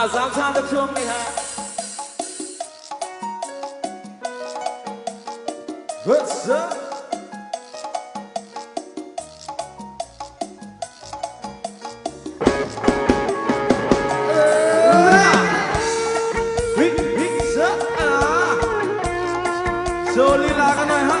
啊，咱唱的可美了。What's up? Rồi đi là cái này ha.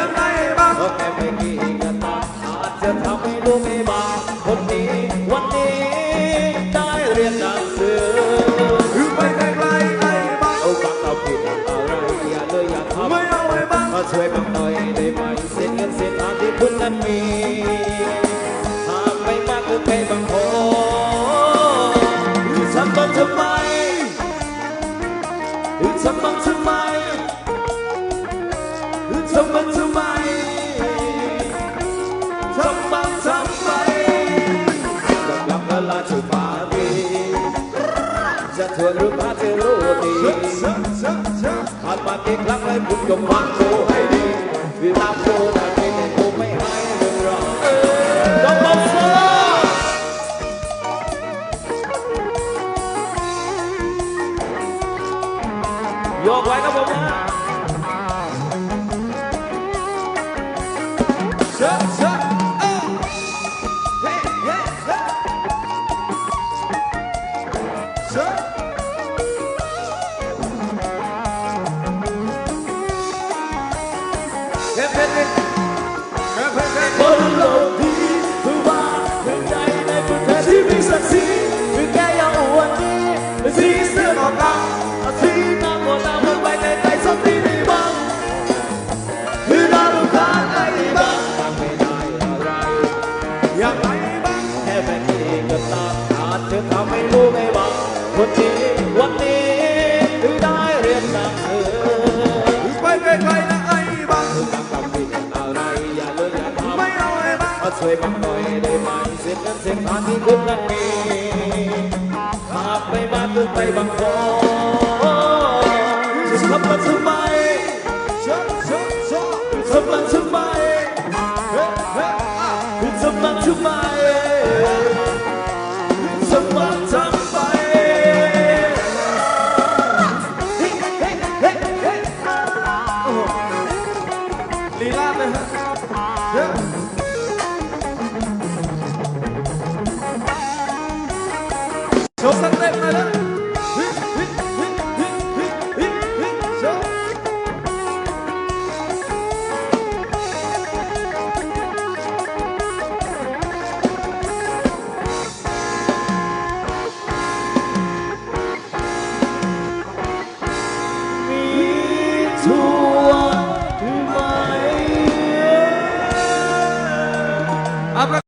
รียงไงบังก็แค่ไม่กี่กันตาอาจจะทำให้ลูกไม่บางคนนี้ วันนี้ได้เรียนหนังสือหรือไปไกลๆไอ้บังเอาฟังเราผิดอะไรอย่าเลยอย่าทำไม่เอาไอ้บังมาช่วยบังหน่อยได้ไหมเส้นเงินเส้นทางที่คุณนั้นมีหากไม่มากเกินไปบางคนทำบังทำไมทำบังทำไม đi hát mà tiếng lắng lên cùng đồng hoan cô hay đi vì ta cô là cái này cô mấy hai đừng rõ đồng bóng số vô quay các bóng á Shut, shut. จจะทำให้รู้ไม่บ้างคนนี้วันนี้ถึงได้เรียนหนังสือไปไกลๆนะไอ้บังทำกรรมผิดอะไรอย่าเลยอย่าทำไม่เอาไอ้บังมาช่วยบังหน่อยได้ไหมเส้นนั้นเส้นทานที่คุณนั้นมีหากไม่มาตื่นไปบางคน tua mãe.